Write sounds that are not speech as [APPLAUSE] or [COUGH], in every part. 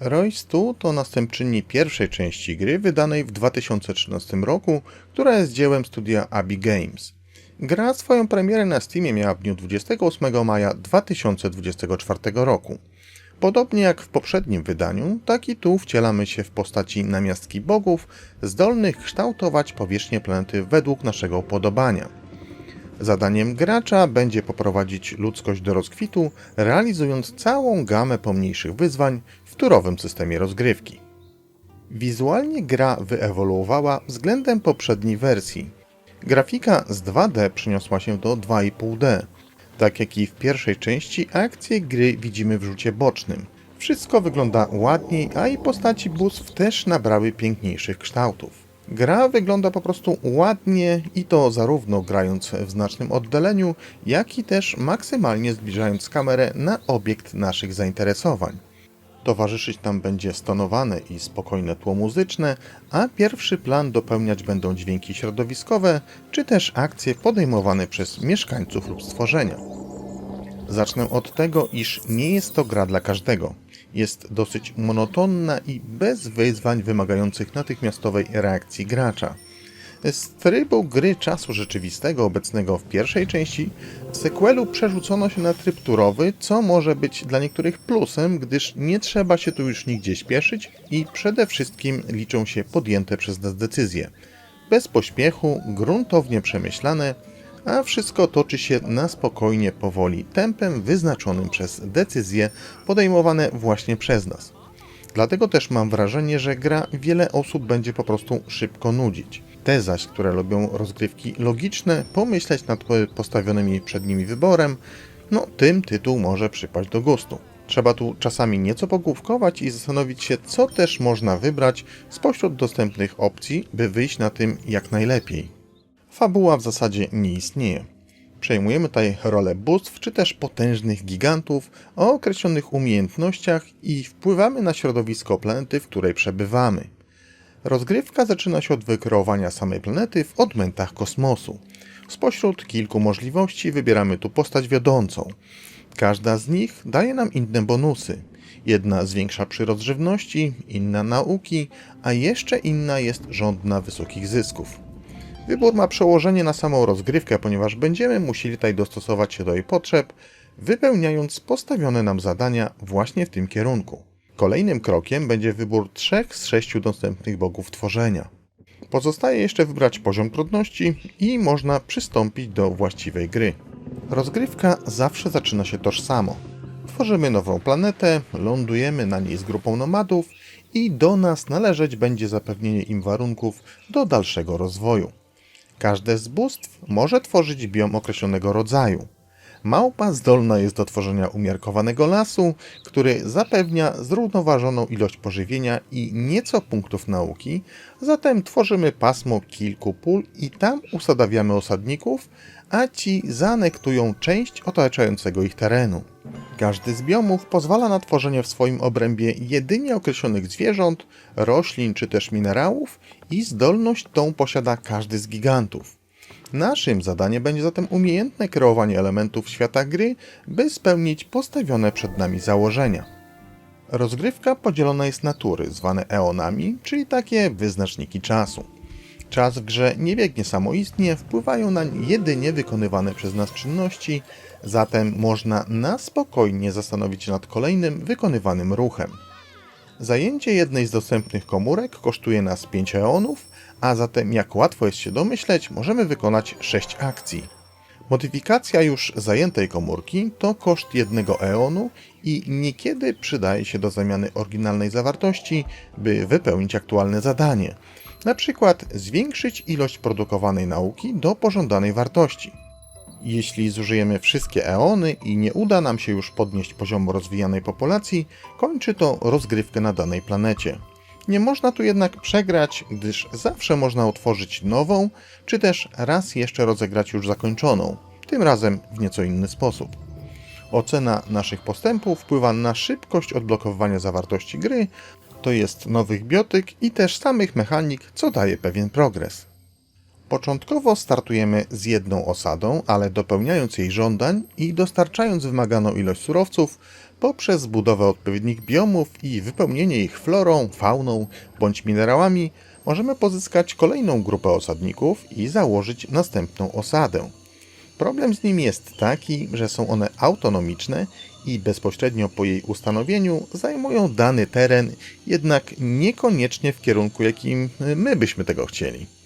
Royce 2 to następczyni pierwszej części gry wydanej w 2013 roku, która jest dziełem studia Abbey Games. Gra swoją premierę na Steamie miała w dniu 28 maja 2024 roku. Podobnie jak w poprzednim wydaniu, tak i tu wcielamy się w postaci namiastki bogów, zdolnych kształtować powierzchnię planety według naszego upodobania. Zadaniem gracza będzie poprowadzić ludzkość do rozkwitu, realizując całą gamę pomniejszych wyzwań turowym systemie rozgrywki. Wizualnie gra wyewoluowała względem poprzedniej wersji. Grafika z 2D przeniosła się do 2,5D. Tak jak i w pierwszej części, akcje gry widzimy w rzucie bocznym. Wszystko wygląda ładniej, a i postaci bóstw też nabrały piękniejszych kształtów. Gra wygląda po prostu ładnie i to zarówno grając w znacznym oddaleniu, jak i też maksymalnie zbliżając kamerę na obiekt naszych zainteresowań. Towarzyszyć nam będzie stonowane i spokojne tło muzyczne, a pierwszy plan dopełniać będą dźwięki środowiskowe, czy też akcje podejmowane przez mieszkańców lub stworzenia. Zacznę od tego, iż nie jest to gra dla każdego. Jest dosyć monotonna i bez wyzwań wymagających natychmiastowej reakcji gracza. Z trybu gry czasu rzeczywistego obecnego w pierwszej części, sequelu przerzucono się na tryb turowy, co może być dla niektórych plusem, gdyż nie trzeba się tu już nigdzie śpieszyć i przede wszystkim liczą się podjęte przez nas decyzje. Bez pośpiechu, gruntownie przemyślane, a wszystko toczy się na spokojnie, powoli, tempem wyznaczonym przez decyzje podejmowane właśnie przez nas. Dlatego też mam wrażenie, że gra wiele osób będzie po prostu szybko nudzić. Te zaś, które lubią rozgrywki logiczne, pomyśleć nad postawionymi przed nimi wyborem, no tym tytuł może przypaść do gustu. Trzeba tu czasami nieco pogłówkować i zastanowić się, co też można wybrać spośród dostępnych opcji, by wyjść na tym jak najlepiej. Fabuła w zasadzie nie istnieje. Przejmujemy tutaj rolę bóstw czy też potężnych gigantów o określonych umiejętnościach i wpływamy na środowisko planety, w której przebywamy. Rozgrywka zaczyna się od wykreowania samej planety w odmętach kosmosu. Spośród kilku możliwości wybieramy tu postać wiodącą. Każda z nich daje nam inne bonusy. Jedna zwiększa przyrost żywności, inna nauki, a jeszcze inna jest żądna wysokich zysków. Wybór ma przełożenie na samą rozgrywkę, ponieważ będziemy musieli tutaj dostosować się do jej potrzeb, wypełniając postawione nam zadania właśnie w tym kierunku. Kolejnym krokiem będzie wybór trzech z sześciu dostępnych bogów tworzenia. Pozostaje jeszcze wybrać poziom trudności i można przystąpić do właściwej gry. Rozgrywka zawsze zaczyna się tożsamo. Tworzymy nową planetę, lądujemy na niej z grupą nomadów i do nas należeć będzie zapewnienie im warunków do dalszego rozwoju. Każde z bóstw może tworzyć biom określonego rodzaju. Małpa zdolna jest do tworzenia umiarkowanego lasu, który zapewnia zrównoważoną ilość pożywienia i nieco punktów nauki, zatem tworzymy pasmo kilku pól i tam usadawiamy osadników, a ci zaanektują część otaczającego ich terenu. Każdy z biomów pozwala na tworzenie w swoim obrębie jedynie określonych zwierząt, roślin czy też minerałów i zdolność tą posiada każdy z gigantów. Naszym zadaniem będzie zatem umiejętne kreowanie elementów świata gry, by spełnić postawione przed nami założenia. Rozgrywka podzielona jest na tury, zwane eonami, czyli takie wyznaczniki czasu. Czas w grze nie biegnie samoistnie, wpływają na jedynie wykonywane przez nas czynności, zatem można na spokojnie zastanowić się nad kolejnym wykonywanym ruchem. Zajęcie jednej z dostępnych komórek kosztuje nas 5 eonów, a zatem jak łatwo jest się domyśleć, możemy wykonać 6 akcji. Modyfikacja już zajętej komórki to koszt jednego eonu i niekiedy przydaje się do zamiany oryginalnej zawartości, by wypełnić aktualne zadanie. Na przykład zwiększyć ilość produkowanej nauki do pożądanej wartości. Jeśli zużyjemy wszystkie eony i nie uda nam się już podnieść poziomu rozwijanej populacji, kończy to rozgrywkę na danej planecie. Nie można tu jednak przegrać, gdyż zawsze można utworzyć nową, czy też raz jeszcze rozegrać już zakończoną, tym razem w nieco inny sposób. Ocena naszych postępów wpływa na szybkość odblokowywania zawartości gry, to jest nowych biotyk i też samych mechanik, co daje pewien progres. Początkowo startujemy z jedną osadą, ale dopełniając jej żądań i dostarczając wymaganą ilość surowców poprzez budowę odpowiednich biomów i wypełnienie ich florą, fauną bądź minerałami, możemy pozyskać kolejną grupę osadników i założyć następną osadę. Problem z nimi jest taki, że są one autonomiczne i bezpośrednio po jej ustanowieniu zajmują dany teren, jednak niekoniecznie w kierunku, jakim my byśmy tego chcieli.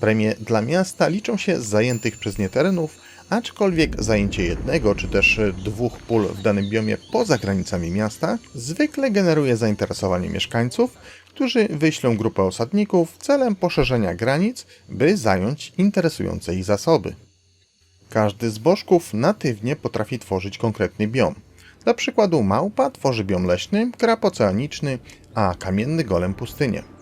Premie dla miasta liczą się z zajętych przez nie terenów, aczkolwiek zajęcie jednego czy też dwóch pól w danym biomie poza granicami miasta zwykle generuje zainteresowanie mieszkańców, którzy wyślą grupę osadników celem poszerzenia granic, by zająć interesujące ich zasoby. Każdy z bożków natywnie potrafi tworzyć konkretny biom. Dla przykładu małpa tworzy biom leśny, krab oceaniczny, a kamienny golem pustynię.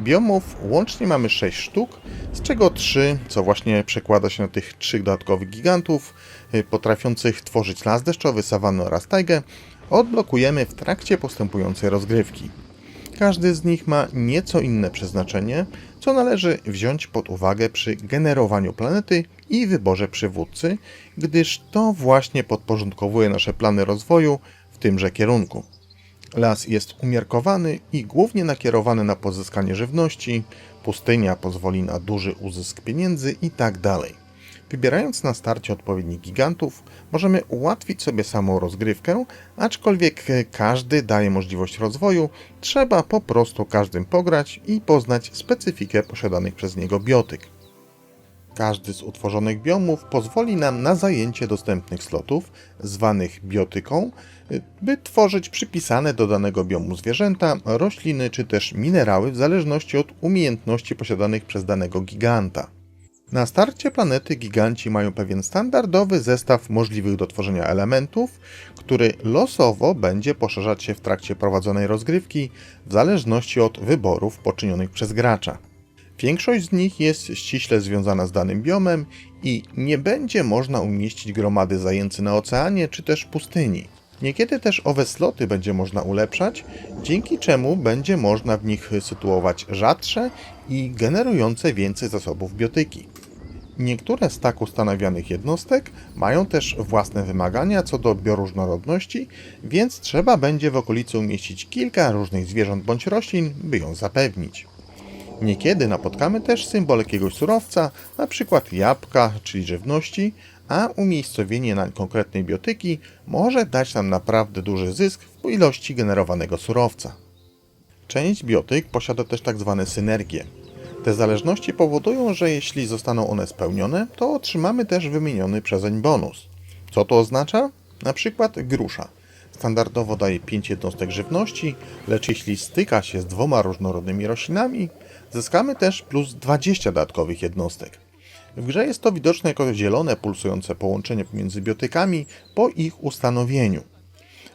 Biomów łącznie mamy 6 sztuk, z czego 3, co właśnie przekłada się na tych trzech dodatkowych gigantów, y, potrafiących tworzyć las deszczowy, sawannę oraz tajgę, odblokujemy w trakcie postępującej rozgrywki. Każdy z nich ma nieco inne przeznaczenie, co należy wziąć pod uwagę przy generowaniu planety i wyborze przywódcy, gdyż to właśnie podporządkowuje nasze plany rozwoju w tymże kierunku. Las jest umiarkowany i głównie nakierowany na pozyskanie żywności, pustynia pozwoli na duży uzysk pieniędzy itd. Wybierając na starcie odpowiednich gigantów, możemy ułatwić sobie samą rozgrywkę, aczkolwiek każdy daje możliwość rozwoju, trzeba po prostu każdym pograć i poznać specyfikę posiadanych przez niego biotyk. Każdy z utworzonych biomów pozwoli nam na zajęcie dostępnych slotów, zwanych biotyką, by tworzyć przypisane do danego biomu zwierzęta, rośliny czy też minerały w zależności od umiejętności posiadanych przez danego giganta. Na starcie planety giganci mają pewien standardowy zestaw możliwych do tworzenia elementów, który losowo będzie poszerzać się w trakcie prowadzonej rozgrywki w zależności od wyborów poczynionych przez gracza. Większość z nich jest ściśle związana z danym biomem i nie będzie można umieścić gromady zajęcy na oceanie czy też pustyni. Niekiedy też owe sloty będzie można ulepszać, dzięki czemu będzie można w nich sytuować rzadsze i generujące więcej zasobów biotyki. Niektóre z tak ustanawianych jednostek mają też własne wymagania co do bioróżnorodności, więc trzeba będzie w okolicy umieścić kilka różnych zwierząt bądź roślin, by ją zapewnić. Niekiedy napotkamy też symbol jakiegoś surowca, np. jabłka, czyli żywności, a umiejscowienie na konkretnej biotyki może dać nam naprawdę duży zysk w ilości generowanego surowca. Część biotyk posiada też tak zwane synergie. Te zależności powodują, że jeśli zostaną one spełnione, to otrzymamy też wymieniony przezeń bonus. Co to oznacza? Na przykład grusza. Standardowo daje 5 jednostek żywności, lecz jeśli styka się z dwoma różnorodnymi roślinami, zyskamy też plus 20 dodatkowych jednostek. W grze jest to widoczne jako zielone pulsujące połączenie pomiędzy biotykami po ich ustanowieniu.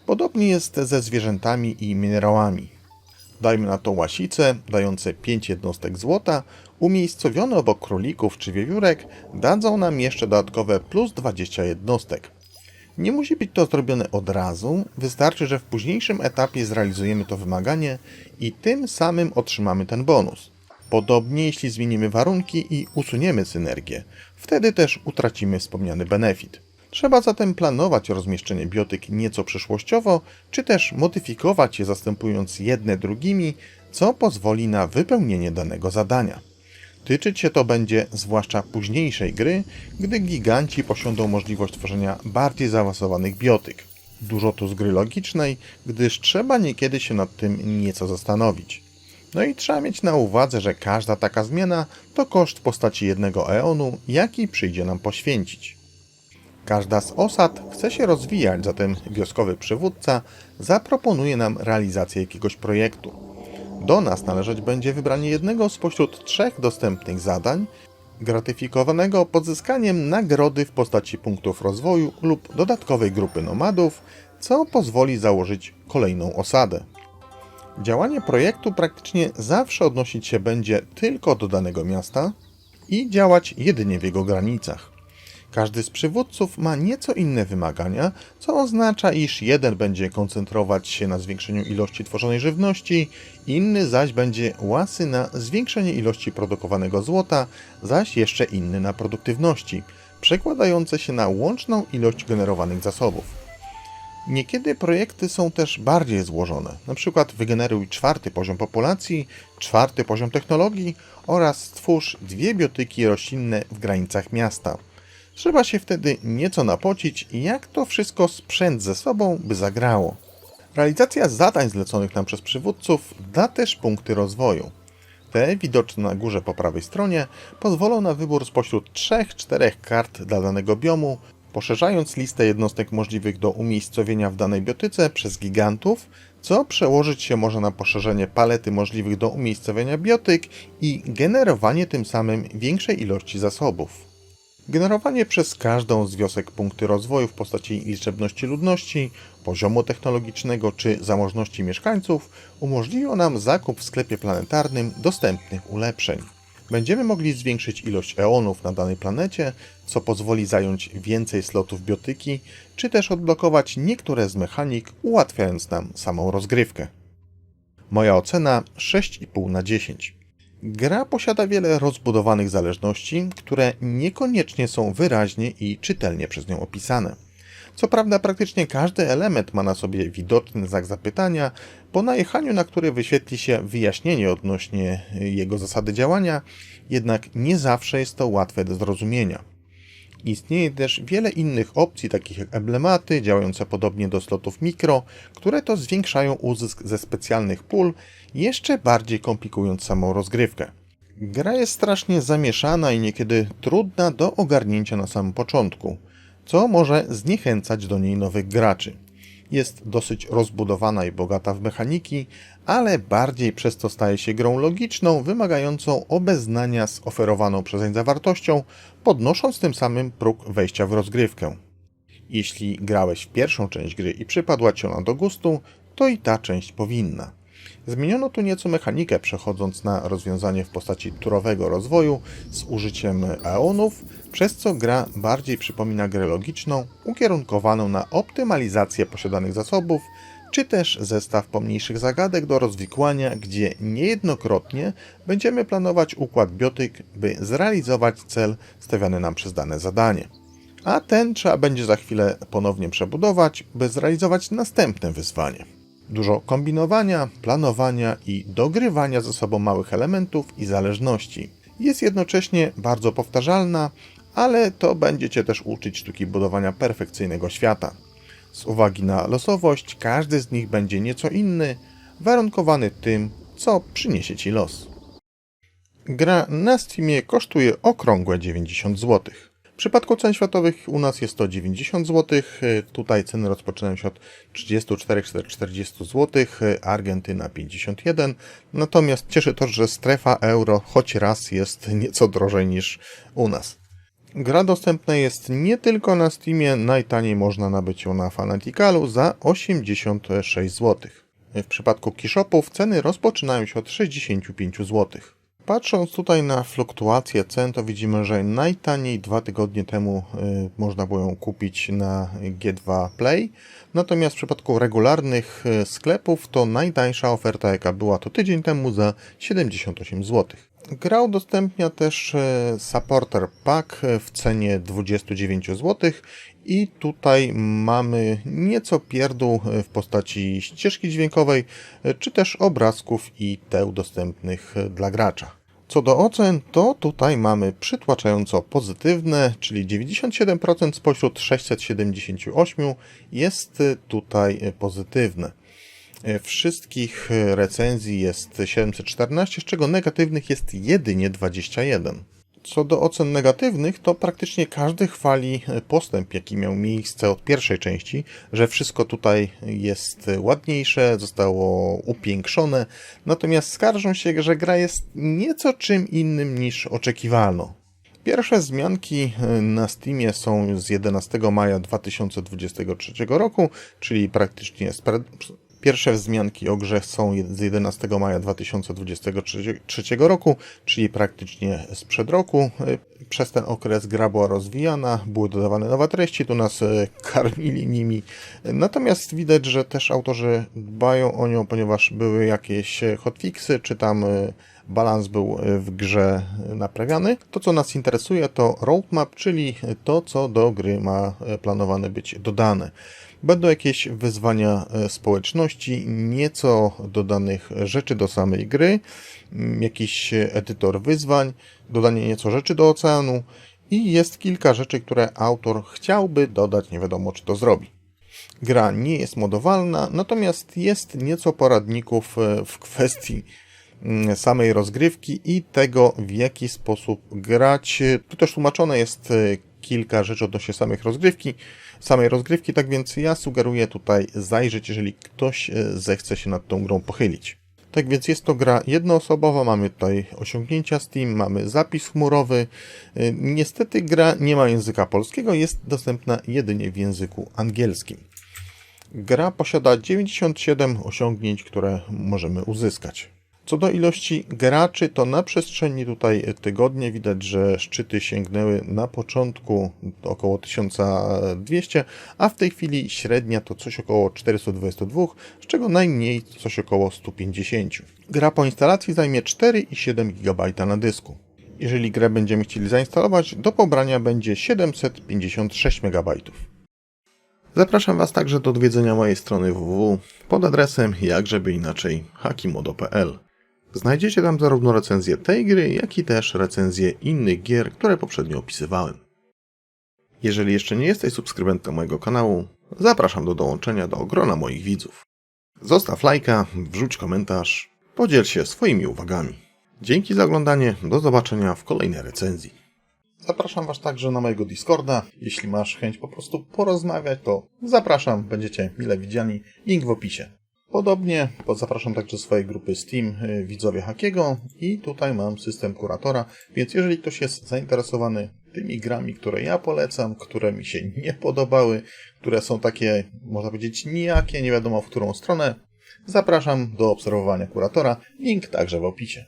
Podobnie jest ze zwierzętami i minerałami. Dajmy na to łasice, dające 5 jednostek złota, umiejscowione obok królików czy wiewiórek, dadzą nam jeszcze dodatkowe plus 20 jednostek. Nie musi być to zrobione od razu, wystarczy, że w późniejszym etapie zrealizujemy to wymaganie i tym samym otrzymamy ten bonus. Podobnie jeśli zmienimy warunki i usuniemy synergię, wtedy też utracimy wspomniany benefit. Trzeba zatem planować rozmieszczenie biotyk nieco przyszłościowo, czy też modyfikować je zastępując jedne drugimi, co pozwoli na wypełnienie danego zadania. Tyczyć się to będzie zwłaszcza późniejszej gry, gdy giganci posiądą możliwość tworzenia bardziej zaawansowanych biotyk. Dużo tu z gry logicznej, gdyż trzeba niekiedy się nad tym nieco zastanowić. No i trzeba mieć na uwadze, że każda taka zmiana to koszt w postaci jednego eonu, jaki przyjdzie nam poświęcić. Każda z osad chce się rozwijać, zatem wioskowy przywódca zaproponuje nam realizację jakiegoś projektu. Do nas należeć będzie wybranie jednego spośród trzech dostępnych zadań, gratyfikowanego podzyskaniem nagrody w postaci punktów rozwoju lub dodatkowej grupy nomadów, co pozwoli założyć kolejną osadę. Działanie projektu praktycznie zawsze odnosić się będzie tylko do danego miasta i działać jedynie w jego granicach. Każdy z przywódców ma nieco inne wymagania, co oznacza, iż jeden będzie koncentrować się na zwiększeniu ilości tworzonej żywności, inny zaś będzie łasy na zwiększenie ilości produkowanego złota, zaś jeszcze inny na produktywności, przekładające się na łączną ilość generowanych zasobów. Niekiedy projekty są też bardziej złożone, np. wygeneruj czwarty poziom populacji, czwarty poziom technologii oraz stwórz dwie biotyki roślinne w granicach miasta. Trzeba się wtedy nieco napocić, jak to wszystko sprzęt ze sobą, by zagrało. Realizacja zadań zleconych nam przez przywódców da też punkty rozwoju. Te, widoczne na górze po prawej stronie, pozwolą na wybór spośród 3-4 kart dla danego biomu, poszerzając listę jednostek możliwych do umiejscowienia w danej biotyce przez gigantów, co przełożyć się może na poszerzenie palety możliwych do umiejscowienia biotyk i generowanie tym samym większej ilości zasobów. Generowanie przez każdą z wiosek punkty rozwoju w postaci liczebności ludności, poziomu technologicznego czy zamożności mieszkańców umożliwią nam zakup w sklepie planetarnym dostępnych ulepszeń. Będziemy mogli zwiększyć ilość eonów na danej planecie, co pozwoli zająć więcej slotów biotyki, czy też odblokować niektóre z mechanik, ułatwiając nam samą rozgrywkę. Moja ocena 6,5 na 10. Gra posiada wiele rozbudowanych zależności, które niekoniecznie są wyraźnie i czytelnie przez nią opisane. Co prawda, praktycznie każdy element ma na sobie widoczny znak zapytania, po najechaniu na który wyświetli się wyjaśnienie odnośnie jego zasady działania, jednak nie zawsze jest to łatwe do zrozumienia. Istnieje też wiele innych opcji, takich jak emblematy, działające podobnie do slotów mikro, które to zwiększają uzysk ze specjalnych pól, jeszcze bardziej komplikując samą rozgrywkę. Gra jest strasznie zamieszana i niekiedy trudna do ogarnięcia na samym początku, co może zniechęcać do niej nowych graczy. Jest dosyć rozbudowana i bogata w mechaniki, ale bardziej przez to staje się grą logiczną, wymagającą obeznania z oferowaną przezeń zawartością, podnosząc tym samym próg wejścia w rozgrywkę. Jeśli grałeś w pierwszą część gry i przypadła ci ona do gustu, to i ta część powinna. Zmieniono tu nieco mechanikę, przechodząc na rozwiązanie w postaci turowego rozwoju z użyciem eonów, przez co gra bardziej przypomina grę logiczną, ukierunkowaną na optymalizację posiadanych zasobów, czy też zestaw pomniejszych zagadek do rozwikłania, gdzie niejednokrotnie będziemy planować układ biotyk, by zrealizować cel stawiany nam przez dane zadanie. A ten trzeba będzie za chwilę ponownie przebudować, by zrealizować następne wyzwanie. Dużo kombinowania, planowania i dogrywania ze sobą małych elementów i zależności. Jest jednocześnie bardzo powtarzalna, ale to będziecie też uczyć sztuki budowania perfekcyjnego świata. Z uwagi na losowość, każdy z nich będzie nieco inny, warunkowany tym, co przyniesie ci los. Gra na Steamie kosztuje okrągłe 90 zł. Przypadku cen światowych u nas jest to 90 zł, tutaj ceny rozpoczynają się od 34-40 zł, Argentyna 51, natomiast cieszy to, że strefa euro choć raz jest nieco drożej niż u nas. Gra dostępna jest nie tylko na Steamie, najtaniej można nabyć ją na Fanaticalu za 86 zł. W przypadku keyshopów ceny rozpoczynają się od 65 zł. Patrząc tutaj na fluktuację cen, to widzimy, że najtaniej dwa tygodnie temu y, można było ją kupić na G2 Play, natomiast w przypadku regularnych y, sklepów to najtańsza oferta jaka była to tydzień temu za 78 zł. Gra udostępnia też e, Supporter Pack w cenie 29 zł i tutaj mamy nieco pierdół w postaci ścieżki dźwiękowej, e, czy też obrazków i teł dostępnych dla gracza. Co do ocen, to tutaj mamy przytłaczająco pozytywne, czyli 97% spośród 678 jest tutaj pozytywne. E, wszystkich e, recenzji jest 714, z czego negatywnych jest jedynie 21. Co do ocen negatywnych, to praktycznie każdy chwali e, postęp, jaki miał miejsce od pierwszej części, że wszystko tutaj jest ładniejsze, zostało upiększone, natomiast skarżą się, że gra jest nieco czym innym niż oczekiwano. Pierwsze wzmianki na Steamie są z 11 maja 2023 roku, czyli praktycznie spred Pierwsze wzmianki o grze są z 11 maja 2023 roku, czyli praktycznie sprzed roku. Przez ten okres gra była rozwijana, były dodawane nowe treści, tu nas e, karmili nimi. Natomiast widać, że też autorzy dbają o nią, ponieważ były jakieś hotfixy, czy tam balans był w grze naprawiany. To, co nas interesuje, to roadmap, czyli to, co do gry ma planowane być dodane. Będą jakieś wyzwania społeczności, nieco dodanych rzeczy do samej gry, jakiś edytor wyzwań, dodanie nieco rzeczy do oceanu i jest kilka rzeczy, które autor chciałby dodać, nie wiadomo czy to zrobi. Gra nie jest modowalna, natomiast jest nieco poradników w kwestii samej rozgrywki i tego, w jaki sposób grać. Tu też tłumaczone jest kilka rzeczy odnośnie samych rozgrywki, samej rozgrywki, tak więc ja sugeruję tutaj zajrzeć, jeżeli ktoś zechce się nad tą grą pochylić. Tak więc jest to gra jednoosobowa, mamy tutaj osiągnięcia Steam, mamy zapis chmurowy. Niestety gra nie ma języka polskiego, jest dostępna jedynie w języku angielskim. Gra posiada 97 osiągnięć, które możemy uzyskać. Co do ilości graczy, to na przestrzeni tutaj tygodnie widać, że szczyty sięgnęły na początku około 1200, a w tej chwili średnia to coś około 422, z czego najmniej coś około 150. Gra po instalacji zajmie 4,7 GB na dysku. Jeżeli grę będziemy chcieli zainstalować, do pobrania będzie 756 MB. Zapraszam Was także do odwiedzenia mojej strony www pod adresem jakżeby inaczej hakimodo.pl. Znajdziecie tam zarówno recenzję tej gry, jak i też recenzję innych gier, które poprzednio opisywałem. Jeżeli jeszcze nie jesteś subskrybentem mojego kanału, zapraszam do dołączenia do grona moich widzów. Zostaw lajka, wrzuć komentarz, podziel się swoimi uwagami. Dzięki za oglądanie, do zobaczenia w kolejnej recenzji. Zapraszam Was także na mojego Discorda. Jeśli masz chęć po prostu porozmawiać, to zapraszam, będziecie mile widziani. Link w opisie. Podobnie zapraszam także swojej grupy Steam Widzowie Hakiego i tutaj mam system kuratora, więc jeżeli ktoś jest zainteresowany tymi grami, które ja polecam, które mi się [LAUGHS] nie podobały, które są takie, można powiedzieć, nijakie, nie wiadomo w którą stronę, zapraszam do obserwowania kuratora. Link także w opisie.